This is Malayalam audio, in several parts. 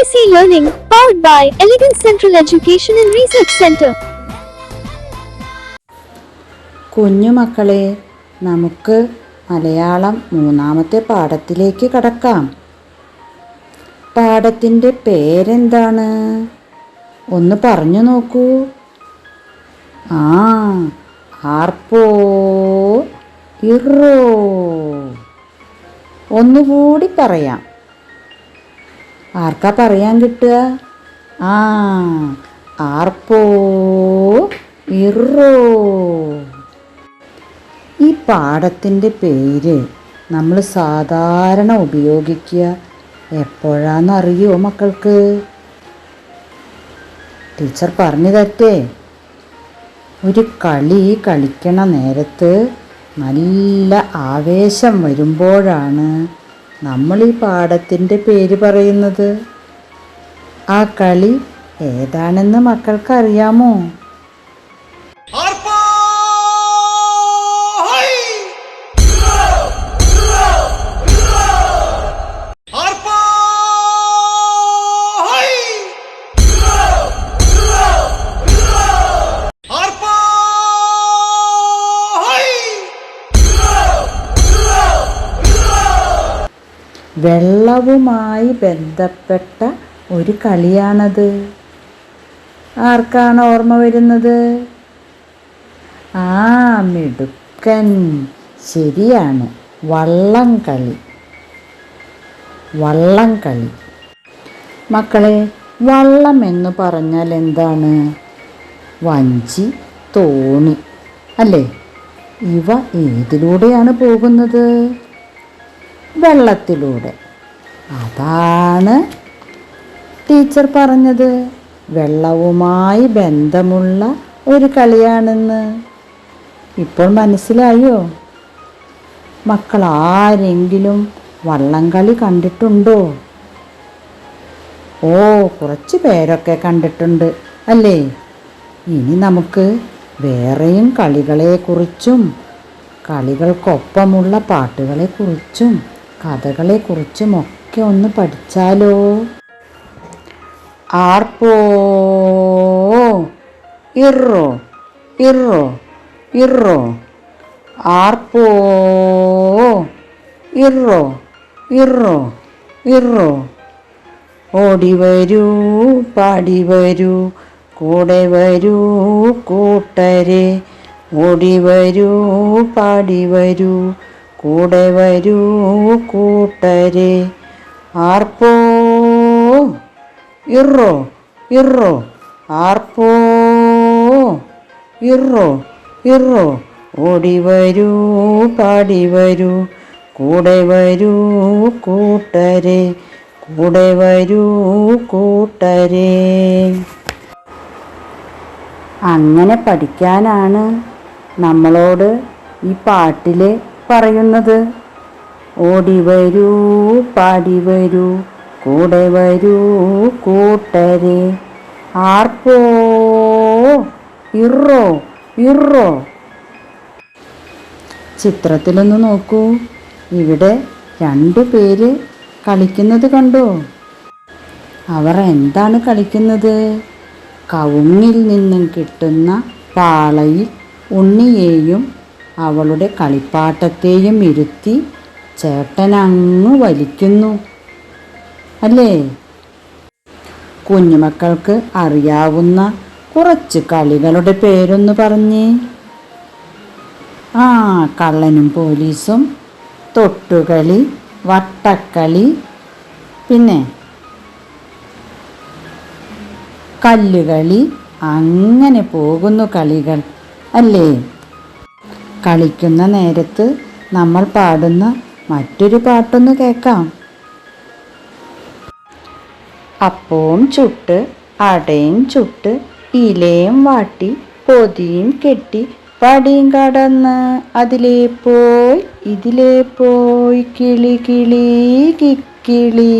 AC Learning, powered by Elegant Central Education and Research Center. കുഞ്ഞുമക്കളെ നമുക്ക് മലയാളം മൂന്നാമത്തെ പാഠത്തിലേക്ക് കടക്കാം. പാഠത്തിന്റെ പേരെന്താണ്? ഒന്ന് പറഞ്ഞു നോക്കൂ. ആ ആർപ്പോ ഇറോ. ഒന്നുകൂടി പറയാം. ആർക്കാ പറയാൻ കിട്ടുക? ആ ആർപ്പോ? ഇറോ. ഈ പാടത്തിന്റെ പേര് നമ്മൾ സാധാരണ ഉപയോഗിക്കുക. എപ്പോഴാണെന്നറിയോ മക്കൾക്ക്? ടീച്ചർ പറഞ്ഞു തരട്ടെ. ഒരു കളി കളിക്കണ നേരത്ത് നല്ല ആവേശം വരുമ്പോഴാണ് നമ്മൾ ഈ പാഠത്തിന്റെ പേര് പറയുന്നത്? ആ കളി ഏതാണെന്ന് മക്കൾക്കറിയാമോ? വെള്ളവുമായി ബന്ധപ്പെട്ട ഒരു കളിയാണത്. ആർക്കാണ് ഓർമ്മ വരുന്നത്? ആ മിടുക്കൻ. ശരിയാണ്. വള്ളം കളി. വള്ളം കളി. മക്കളെ വള്ളം എന്ന് പറഞ്ഞാൽ എന്താണ്? വഞ്ചി തോണി. അല്ലേ? ഇവ ഏതിലൂടെയാണ് പോകുന്നത്? വെള്ളത്തിലൂടെ. അതാണ് ടീച്ചർ പറഞ്ഞത്. വെള്ളവുമായി ബന്ധമുള്ള ഒരു കളിയാണെന്ന്. ഇപ്പോൾ മനസ്സിലായോ? മക്കൾ ആരെങ്കിലും വള്ളംകളി കണ്ടിട്ടുണ്ടോ? ഓ കുറച്ച് പേരൊക്കെ കണ്ടിട്ടുണ്ട് അല്ലേ? ഇനി നമുക്ക് വേറെയും കളികളെക്കുറിച്ചും കളികൾക്കൊപ്പമുള്ള പാട്ടുകളെക്കുറിച്ചും കഥകളെക്കുറിച്ചും ഒക്കെ ഒന്ന് പഠിച്ചാലോ? ആർപ്പോ? ഇറോ ഇറോ ഇറോ. ആർപ്പോ? ഇറോ ഇറോ ഇറോ. ഓടി വരൂ പാടി വരൂ കൂടെ വരൂ കൂട്ടരെ. ഓടി വരൂ പാടി വരൂ കൂടെ വരൂ കൂട്ടരെ. ആർപ്പോ? ഇറോ ഇറോ. ആർപ്പോ? ഇറോ ഇറോ. ഓടി വരൂ പാടി വരൂ. കൂടെ വരൂ കൂട്ടരെ. കൂടെ വരൂ കൂട്ടരെ. അങ്ങനെ പഠിക്കാനാണ് നമ്മളോട് ഈ പാട്ടിൽ പറയുന്നത്? ഓടി വരൂ പാടി വരൂ കൂടെ വരൂ കൂട്ടരെ. ആർപ്പോ? ഇറോ ഇറോ. ചിത്രത്തിലൊന്ന് നോക്കൂ. ഇവിടെ രണ്ടു പേര് കളിക്കുന്നത് കണ്ടോ? അവർ എന്താണ് കളിക്കുന്നത്? കവുങ്ങിൽ നിന്നും കിട്ടുന്ന പാളയിൽ ഉണ്ണിയെയും അവളുടെ കളിപ്പാട്ടത്തെയും ഇരുത്തി ചേട്ടനങ്ങ് വലിക്കുന്നു. അല്ലേ? കുഞ്ഞുമക്കൾക്ക് അറിയാവുന്ന കുറച്ച് കളികളുടെ പേരൊന്ന് പറഞ്ഞേ. ആ കള്ളനും പോലീസും തൊട്ടുകളി വട്ടക്കളി പിന്നെ കല്ലുകളി അങ്ങനെ പോകുന്നു കളികൾ അല്ലേ? കളിക്കുന്ന നേരത്ത് നമ്മൾ പാടുന്ന മറ്റൊരു പാട്ടൊന്ന് കേൾക്കാം. അപ്പവും ചുട്ട് അടയും ചുട്ട് ഇലയും വാട്ടി പൊതിയും കെട്ടി പടിയും കടന്ന് അതിലേ പോയി ഇതിലേ പോയി കിളി കിളി കിക്കിളി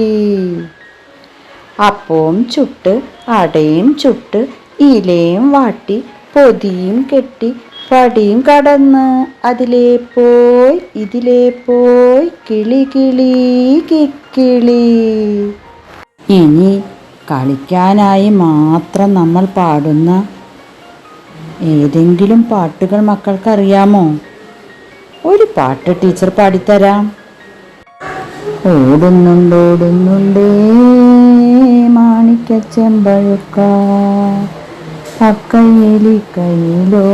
അപ്പവും ചുട്ട് അടയും ചുട്ട് ഇലയും വാട്ടി പൊതിയും കെട്ടി പടിയും കടന്ന് അതിലേ പോയി ഇതിലേ പോയി കിളി കിളി കിക്കിളി ഇനി കളിക്കാനായി മാത്രം നമ്മൾ പാടുന്ന ഏതെങ്കിലും പാട്ടുകൾ മക്കൾക്കറിയാമോ? ഒരു പാട്ട് ടീച്ചർ പാടിത്തരാം. ഓടുന്നുണ്ടോടുന്നുണ്ടേ മാണിക്കച്ചെമ്പഴുക്ക അക്കൈലി കയ്യിലോ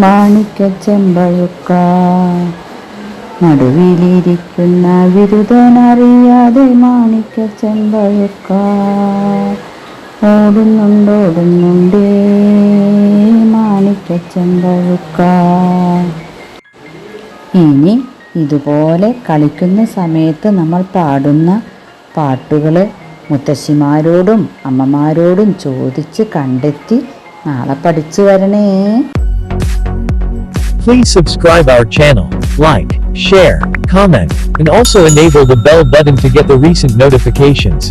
മാണിക്കച്ചെമ്പഴുക്ക നടുവിലിരിക്കുന്ന വിരുദനറിയാതെ മാണിക്കച്ചെമ്പഴുക്ക ഓടുന്നുണ്ടോടുന്നുണ്ടേ മാണിക്കച്ചെമ്പഴുക്ക ഇനി ഇതുപോലെ കളിക്കുന്ന സമയത്ത് നമ്മൾ പാടുന്ന പാട്ടുകൾ മുത്തശ്ശിമാരോടും അമ്മമാരോടും ചോദിച്ച് കണ്ടെത്തി നാളെ പഠിച്ചു വരണേ Please subscribe our channel, like, share, comment, and also enable the bell button to get the recent notifications.